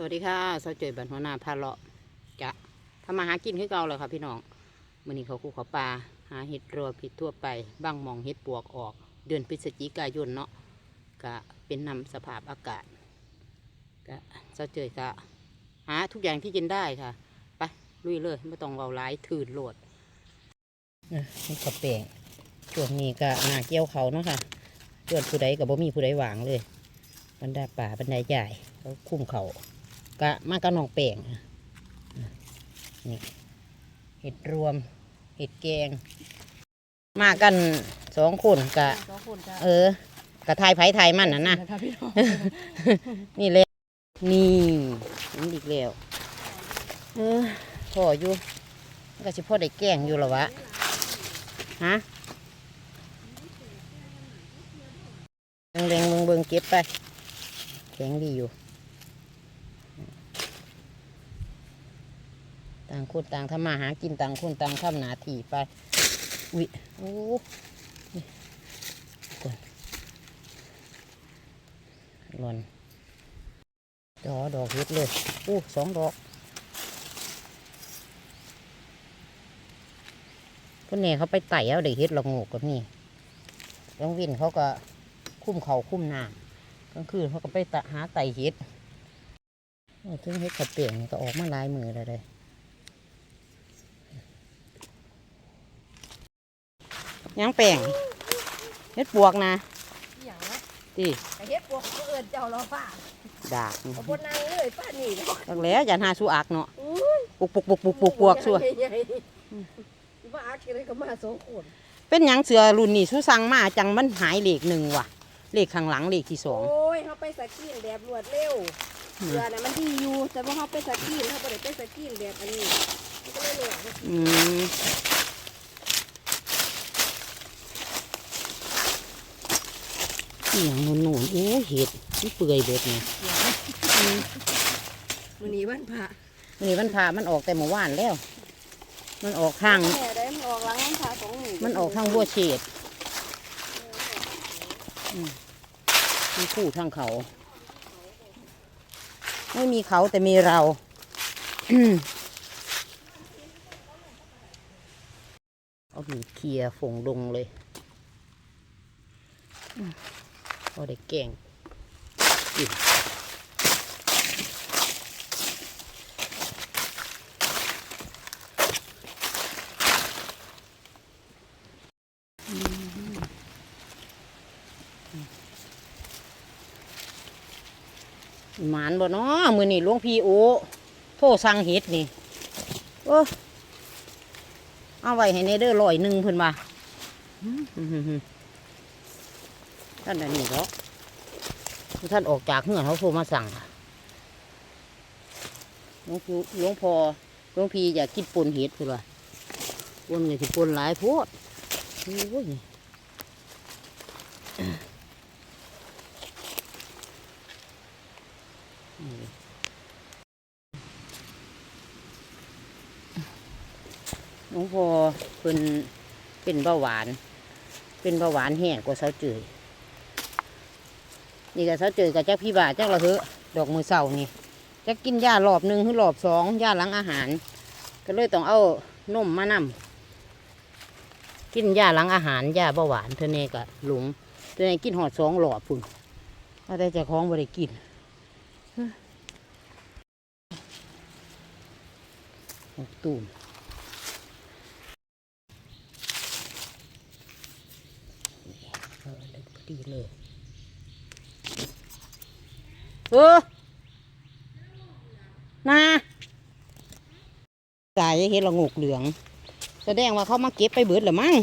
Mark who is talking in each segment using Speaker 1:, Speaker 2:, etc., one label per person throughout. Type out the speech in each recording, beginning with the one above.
Speaker 1: สวัสดีค่ะสาวเจยบันหัวหน้าพาเลาะจะทำมาหากินคือเก่าเลยค่ะพี่น้องมื่อนี้เขาคู่เขาปลาหาเห็ดรัวผิดทั่วไปบ้างมองเห็ดปวกออก เดือนพฤศจิกายนเนาะก็เป็นนำสภาพอากาศก็สาวเจยก็หาทุกอย่างที่กินได้ค่ะไปลุยเลยไม่ต้องเบาหลายถืนโหลดนี่กระเป่งช่วงนี้ก็หนาเกี่ยวเขาเนาะค่ะเดือนผู้ใดกับบ่มีผู้ใดหวางเลยบรรดาป่าบรรดาใหญ่เขาคุ้มเขา กะมากระนองแป้งอะนี่เห็ดรวม เห็ดแกง มากันสองคนกะ
Speaker 2: สองคนจ้า
Speaker 1: เออกะทายไผ่ทายมันน่ะนะ
Speaker 2: ค่ะพี่น้อง
Speaker 1: นี่เลยนี่นี่อีกแล้วเออพ่ออยู่มันก็สิพ่อได้แกงอยู่หรอวะฮะแรงๆเบิ่งเบิ่งๆเก็บไปแข็งดีอยู่ ต่างคนต่างทำมาหากินต่างคนต่างทำหนาทีไป อุ้ยโอ้ยก่อนหล่นดอกดอกเฮ็ดเลยอู้สองดอกพวกนี้เขาไปไต่เอาเด็กเฮ็ดละโงูกับนี่กลางวินเขาก็คุ้มเขาคุ้มหน้ากลางคืนเขาก็ไปตะหาไต่เฮ็ดถึงเฮ็ดกระเปียงนี่ก็ออกมาลายมือเลยเลย ยังแป้งเฮ็ดปวกนะ
Speaker 2: อย่างนะ
Speaker 1: ตี
Speaker 2: ไอ้เฮ็ดพวกเขาเอิญเจ้าเราป้า
Speaker 1: ดาก
Speaker 2: เขาบนนางเลยป้านี่เนาะ
Speaker 1: ตั้งแล้วอย่าหาสู้อักเนาะ
Speaker 2: อุ้ย
Speaker 1: ปุกปุกปุกปุกปุกปวกซัว
Speaker 2: ใหญ่ๆมาอากินอะไรก็มาสองคน
Speaker 1: เป็นหยังเสือรุ่นนี้สู้สั่งมาจังมันหายเลขหนึ่งว่ะ เลขข้างหลังเลขที่สอง
Speaker 2: โอ้ยเขาไปสกีนแบบรวดเร็วเรือน่ะมันดีอยู่แต่ว่าเขาไปสกีนเขาไม่ได้ไปสกีนแบบอันนี้มันก็เลยเหนื่อย
Speaker 1: อืม อหย่างนุ่นๆโอ้ยเห็ดมันเปื่อยเบิดเนี่ย
Speaker 2: วันนี้วันพระ
Speaker 1: วันนี้มันพามันออกแต่เมื่อวานแล้ว มันออกทาง
Speaker 2: แม่ได้มันออกหลังวันพระของหนู
Speaker 1: มันออกทางบัวเฉดอืมมันคู่ทางเขา ไม่มีเขาแต่มีเราเอาบีเคลียร์ฝงลงเลยอื มพอได้แกงกินหมานบ่เนาะมือนี่หลวงพี่โอโทสั่งเห็ดนี่โอ้เอาไว้ให้ในเด้อลอยหนึ่งเพิ่นว่าอือ ท่านอันนี้เนาะท่านออกจากเฮือนเขาโทรมาสั่งหลวงปู่หลวงพ่อหลวงพี่อยากกินปนเห็ดเพิ่นว่าปนอยากกินปนหลายโพดโอ้ยหลวงพ่อเป็นเป็นเบาหวาน เป็นเบาหวานแห้งกว่าเสาเจย นี่ก็เสาเจยกับจักพี่บาจักละเหอะดอกมือเสานี่จักกินยารอบหนึ่งหรือรอบสองยาหลังอาหาร ก็เลยต้องเอานมมานำกินยาหลังอาหารยาเบาหวานเธอเน่ก็หลงเธอเน่กินหอดสองหลอดพุ่นเอาแต่เจะคล้องบริกินหกตูมเออได้พอดีเลย เออนาตายเห็นละงกเหลือง แสดงว่าเขามาเก็บไปเบิดหรือมั้ง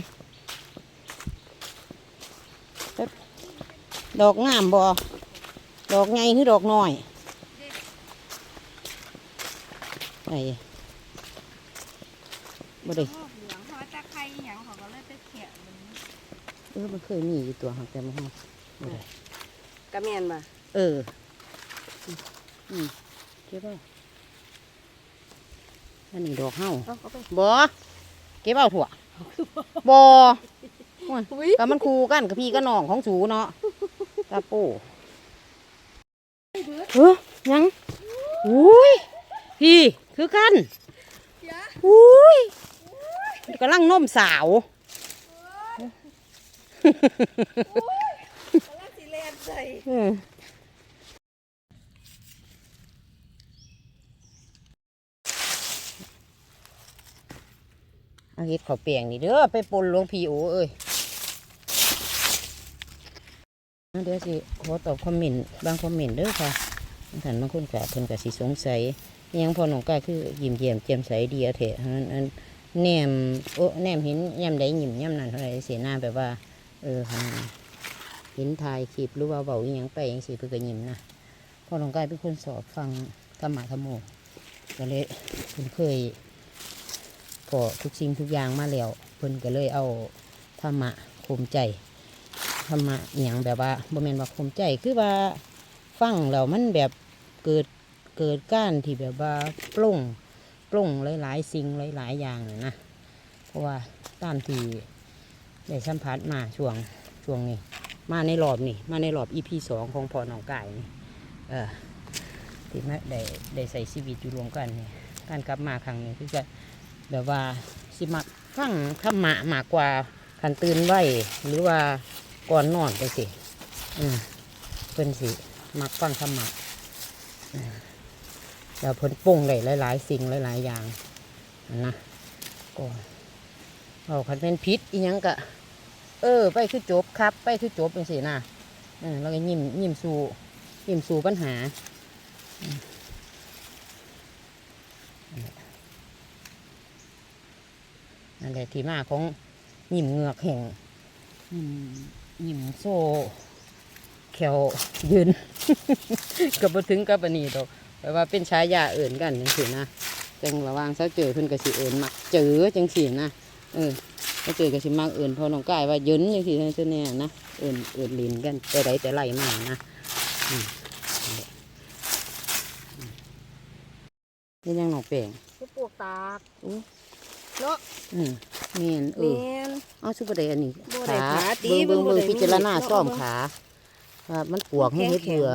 Speaker 1: เอ๊ะดอกงามบ่ดอกไงคือดอกน้อยไปบ่ได้
Speaker 2: เหลืองเขาจะใครอย่างเขาก็เลยไปเขียมัน
Speaker 1: เออมันเคยมีอยู่ตัวหักแต่มันบ่ได้
Speaker 2: กระเมียนมา
Speaker 1: เออ อืมอืมเก็บเอาอันนี้ดอกเห่า
Speaker 2: เอาเขาไป
Speaker 1: บ่เก็บเอาถั่วบ่โอ้ย
Speaker 2: อุ้ย
Speaker 1: ก็มันคู่กันกับพี่กับน้องของสูเนาะตาโป้เออยังอุ้ยพี่คือกัน
Speaker 2: ยะ
Speaker 1: อุ้ยกำลังนมสาว
Speaker 2: กำลังสิแลนใส่
Speaker 1: เอาเฮ็ดข้าวเปียงนี่เด้อไปปนหลวงพี่โอเอ้ยเดี๋ยวสิขอตอบคอมเมนต์บางคอมเมนต์เด้อค่ะท่านบางคนก็เพิ่นก็สิสงสัยยังพอน้องกายคือยิ้มแย้มแจ่มใสดีอะเถอะอันอันแนมโอ้แนมเห็นย่ำใดยิ้มย่ำนั้นเท่าไรเสียหน้าแบบว่า เออค่ะเห็นถ่ายคลิปหรือว่าเบาอีหยังไปย่างสิเพื่อก็ยิ้มนะพอน้องกายเป็นคนสอบฟังธรรมะธรรมโมก็เลยเพิ่นเคย พอทุกสิ่งทุกอย่างมาแล้วเพิ่นก็เลยเอาธรรมะข่มใจธรรมะอย่างแบบว่าบ่แม่นว่าข่มใจคือว่าฟังแล้วมันแบบเกิดเกิดก้านที่แบบว่าปลงปลงหลายๆสิ่งหลายๆอย่างนะเพราะว่าตามที่ได้สัมผัสมาช่วงช่วงนี้ มาในรอบนี่มาในรอบอีพีสองของพอหนองไกายนี่เออที่แม่ได้ได้ใส่ชีวิตอยู่รวมกันนี่การกลับมาครั้งนี้คือจะ แบบว่าสิมักฟังธรรมะมากกว่าขันตื่นไหวหรือว่าก่อนนอนไปสิอืมเป็นสิมักฟังธรรมะแล้วเพิ่นปรุงได้หลาย ๆ สิ่งหลาย ๆ อย่างนั่นนะก็เอาคันเป็นพิษอีหยังกะเออ ไปคือจบครับ ไปคือจบเป็นสินะเออแล้วก็ยิ้มยิ้มสู่ยิ้มสู่ปัญหาอืม นั่นแหละที่มาของยิ้มเหงือกแห่งยิ้มยิ้มโซ่แขวยืน กับบ่ถึงกับอันนี้ดอกแต่ว่าเป็นฉายาเอื่นกันจังสินะจังระหวางเสาเจอเพิ่นก็สิเอื่นมักเจอจังสินะเออถ้าเจอก็สิมากเอื่นพอน้องกายว่าเยินอย่างที่ท่านเจ้าเนี่ยนะเอื่นเอื่นลินกันแต่ใดแต่ไรมานะอืมนี่ยังหนองแปลง
Speaker 2: คือปลูกตาก
Speaker 1: อู้
Speaker 2: เนาะ
Speaker 1: อืมเมียนเอ
Speaker 2: แม
Speaker 1: อนเอาสุบเดอันนี้
Speaker 2: บ่ได้
Speaker 1: ขา
Speaker 2: ขาตี
Speaker 1: เบิ่งเบิ่ง
Speaker 2: เบิ่
Speaker 1: เบิ่
Speaker 2: ง
Speaker 1: ง
Speaker 2: บ่ได้
Speaker 1: พิจารณา
Speaker 2: มีด
Speaker 1: ซ่อม
Speaker 2: เนาะ
Speaker 1: ขาว่ามันปวกให้เฮ็ดเบื่อ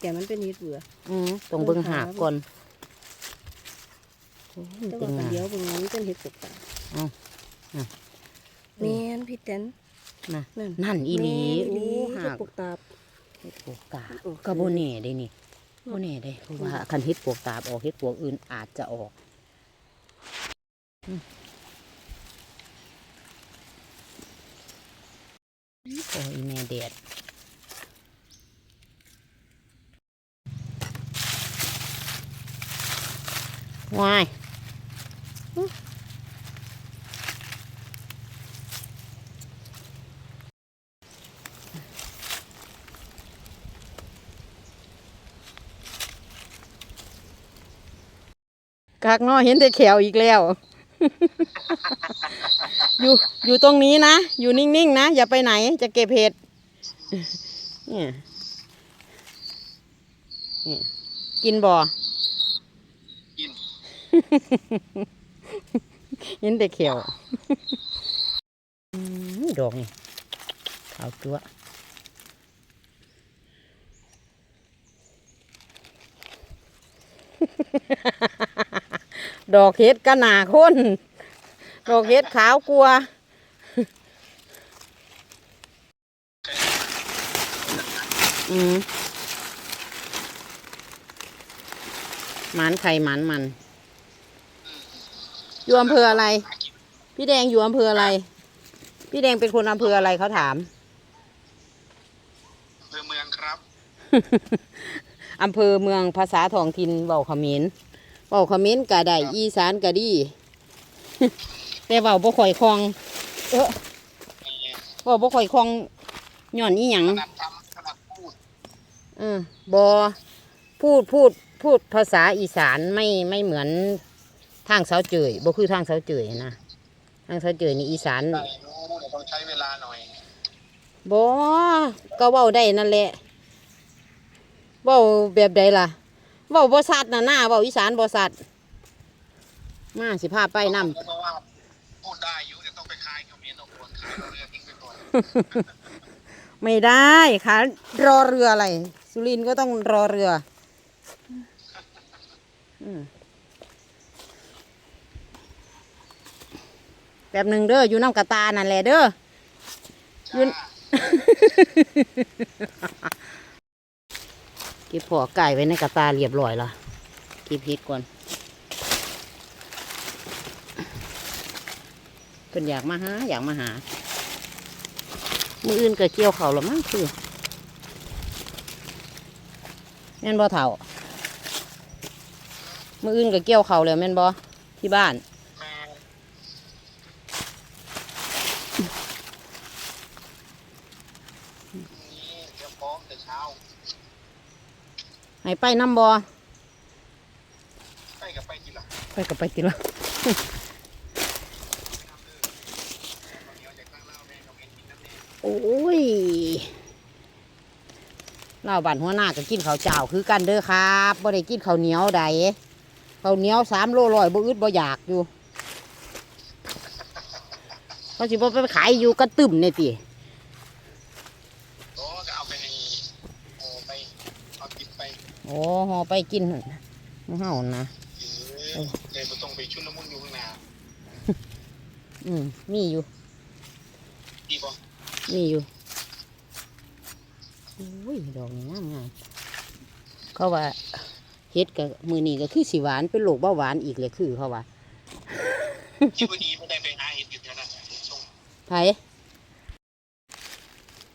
Speaker 2: แต่มันเป็นนิดเบื่อ
Speaker 1: อืมต้องเบิ่งหากก่อนโอ้ย
Speaker 2: แต่
Speaker 1: เป็น
Speaker 2: ว่า
Speaker 1: ไง
Speaker 2: เดี๋ยวเบิ่งนั้นเป็นเห็ดปลูกตาก
Speaker 1: เอาอะ
Speaker 2: แมนพี่แตน
Speaker 1: นะ
Speaker 2: นั่น
Speaker 1: นั่นอีหลี
Speaker 2: แม่นอีหลี
Speaker 1: โอ้
Speaker 2: เห็
Speaker 1: หา
Speaker 2: ด
Speaker 1: ก
Speaker 2: ปลูกตาก
Speaker 1: เฮ็ดปวกตาบ
Speaker 2: โอเค
Speaker 1: ก็บ่แน่ได้นี่บ่แน่ได้เพราะว่าคันเฮ็ดปวกตาบออกเฮ็ดปวกอื่นอาจจะออกอืม โอ้ยแม่แดดวายกากน้อยเห็นแต่แขวอีกแล้ว อยู่อยู่ตรงนี้นะ อยู่นิ่งๆนะ อย่าไปไหน จะเก็บเห็ดเนี่ยเนี่ยกินบ่
Speaker 3: กิน
Speaker 1: เห็นแต่แขวอืมดอกนี่ขาวตัว ดอกเห็ดกะหนาคนดอกเห็ดขาวกลัว อืมหมันไข่หมันมัน อยู่อำเภออะไร พี่แดงอยู่อำเภออะไร พี่แดงเป็นคนอำเภออะไรเขาถาม
Speaker 3: อำเภอเมืองครับ
Speaker 1: อำเภอเมืองภาษาท้องถิ่นเบาเขมร เบาเขมรกะได้อีสานกะดีแต่เบาบ่ค่อยคล่อง เออเบาบ่ค่อยคล่องย้อนอีหยัง
Speaker 3: ขนาดทำขนาดพูด
Speaker 1: เออบอพูดพูดพูดภาษาอีสานไม่ไม่เหมือนทางเสาเจยบ่คือทางเสาเจยนะทางเสาเจยนี่อีสาน
Speaker 3: ได้รู้เดี๋ยวต้องใช้เวลาหน่อย
Speaker 1: บอก็เว้าได้นั่นแหละเว้าแบบใดล่ะ เว้าบ่สัดน่ะหน้าเว้าอีสานบ่สัดมาสิพาไปนำ
Speaker 3: เพราะว่าพูดได้อยู่เดี๋ยวต้องไปคายเขมิ้นออกก่อนคายเราเรือทิ้งไปก่อน
Speaker 1: ไม่ได้ค่ะรอเรืออะไร สุรินทร์ก็ต้องรอเรืออืมแป๊บหนึ่งเด้ออยู่น้ำกระตานั่นแหละเด้อยื นเก็บผัวไก่ไว้ในกระตาเรียบร้อยและก็บเห็ดก่อนเพิ่นอยากมาหาอยากมาหา มืออื่นก็เกี่ยวเขาวแล้วมั้งคือแม่นบ่เถ่ามืออื่นก็เกี่ยวเขาวแล้วแม่นบ่ที่บ้าน
Speaker 3: เดี๋ยวฟ้องแต่เช้า
Speaker 1: ให้ไปน้ำบ่
Speaker 3: ไปกับไปทีหลัง
Speaker 1: ไปกับไปติละ
Speaker 3: เดี๋ยวจะข้างเล่าแม่กับเห็นกินน้ำแดง
Speaker 1: โอ้ยเล่าบ้านหัวหน้าก็กินข้าวเจ้าคือกันเด้อครับบ่ได้กินข้าวเหนียวใดข้าวเหนียวสามโลร้อยบ่อึดบ่อยากอยู่เขาสิบ่ไปขายอยู่กระตึมเนี่ยติ
Speaker 3: โอ้หอไปกิน
Speaker 1: หั่นน่ะหมู่เฮานะ
Speaker 3: เออเลยไม่ต้องไปชุนละมุนอยู่ข้างหน้า
Speaker 1: อืมมีอยู่
Speaker 3: ดีป่ะ
Speaker 1: มีอยู่โอ้ยดอกนี้งามงามเขาว่าเฮ็ดกับมือนี้ก็คือสิหวานเป็นโรคเบาหวานอีกเลยคือเขาว่า
Speaker 3: ที่วันนี้ไม่ได้ไปหาเห็ดอยู่แถวนั้นส่ง
Speaker 1: ไผ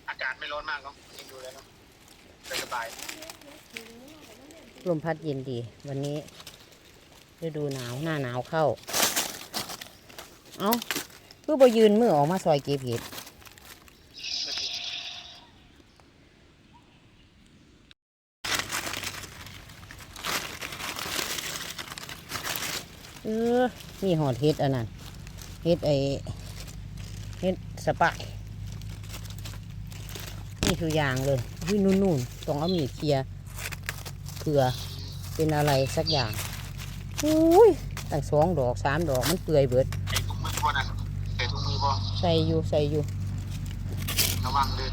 Speaker 3: อากาศไม่ร้อนมากเนาะยังดูแล้วเนาะสบาย
Speaker 1: ลมพัดเย็นดี วันนี้ฤดูหนาวหน้าหนาวเข้า เอาเพื่อบยืนมือออกมาซอยเก็บเห็ดเออ มีหอดเห็ดอันนั้นเห็ดไอเห็ดสปายนี่คืออย่างเลยวินุ่นๆต้องเอามีเคลียร์ เผื่อเป็นอะไรสักอย่างอุ้ยตั้งสองดอกสามดอกมันเปื่อยเบิด
Speaker 3: ใส่ถุงมือพ่อนะใส่ถุงมือพ่อ
Speaker 1: ใส่อยู่ใส่อยู่
Speaker 3: ระวังเลย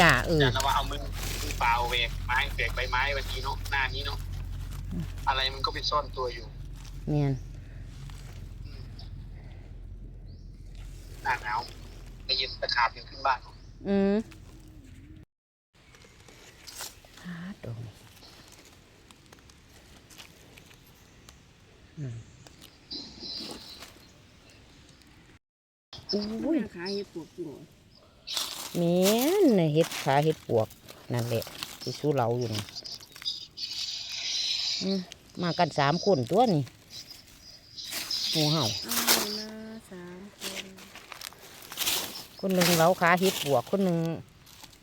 Speaker 1: จ้าเออ
Speaker 3: อย่าระวังเอามือมือเปล่าเวกไม้เวกใบไม้วันนี้เนาะหน้านี้เนาะอะไรมันก็ไปซ่อนตัวอยู่
Speaker 1: เมียน
Speaker 3: อืมหน้าหนาวได้ยินตะขาบยังขึ้นบ้าน
Speaker 1: อืม ฮาดงอืมอุ้ย
Speaker 2: ขายเห็ดปวกกิน
Speaker 1: เมียนน่ะเห็ดขาเห็ดปวก นั่นแหละที่สู้เราอยู่นี่อืมมากันสามคนตัวนี่หมูเห่า
Speaker 2: เอานะสามคน
Speaker 1: คนหนึ่งเราขาเห็ดปวก คนหนึ่ง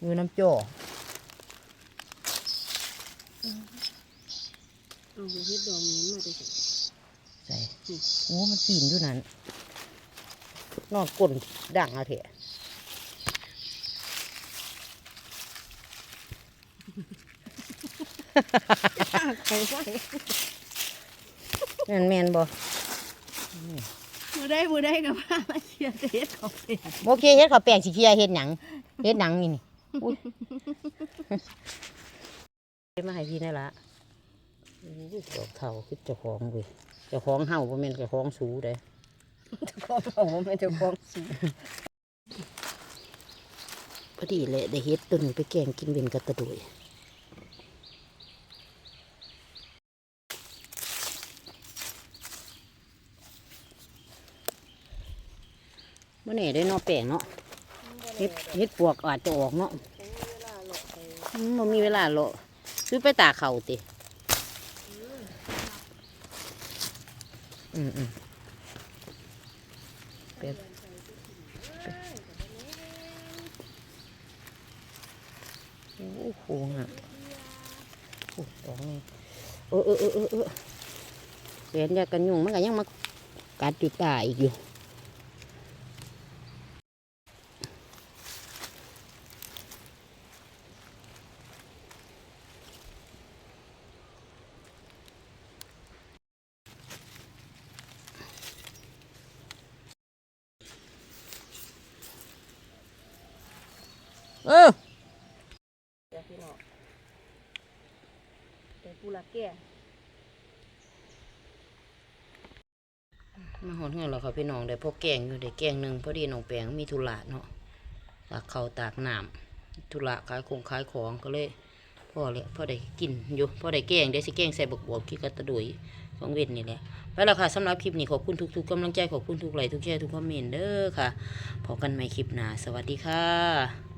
Speaker 1: อยู่น้ำจ่อ
Speaker 2: เอาเห็ดดอกนี้มาได้สิ
Speaker 1: ใส่โอ้มันปีนอยู่นั่นนอนก้นดังเอาเถอะ
Speaker 2: ไปไว้
Speaker 1: นั่นแมนบ่
Speaker 2: มือได้มือได้กับผ้ามาเชียร์เห็ดของเสีย
Speaker 1: โอเคเฮ็ดข้าวแป้งสิเคลียร์เฮ็ดหยังเฮ็ดหนังนี่นี่อุ้ยเฮ็ดมาให้พี่นั่นละอุ้ย ดอกเท่าคือเจ้าของเว้ยเจ้าของเฮาบ่แม่นเจ้าของสูเด้
Speaker 2: ของผมเป็นเจ้าของสู
Speaker 1: พอดีแหละได้เฮ็ดต้นไปแกงกินเวนกับตะดุยมื่อนี่ได้นอแป้งเนาะเฮ็ดเฮ็ดปวกอาจจะออกเนาะ
Speaker 2: เวลาหลอกไป
Speaker 1: อืมบ่มีเวลาเลาะซื้อไปตากเข่าติ อืมอืมเป็ดโอ้โหอะโอ้ตองนี่เออเออเออเออเออเห็นยากันยุงมันก็ยังมากัดอยู่ตาอีกอยู่ เออ
Speaker 2: เดี๋ยวพี่น้อง
Speaker 1: เปู
Speaker 2: ละแก่
Speaker 1: มาหอนเฮือนแล้วค่ะพี่น้องได้พวกแกงอยู่ได้แกงหนึ่งพอดีน้องแปงมีธุระเนาะตากเขาตากน้ำธุระขายของขายของก็เลยพ่อเลยพ่อได้กินอยู่พ่อได้แกงได้สิแกงใส่บกบวบขี้กระตะดุยสองเว้นนี่แหละไปแล้วค่ะสำหรับคลิปนี้ขอบคุณทุกๆกำลังใจขอบคุณทุกไลค์ทุกแชร์ทุกคอมเมนต์เด้อค่ะพบกันใหม่คลิปหน้าสวัสดีค่ะ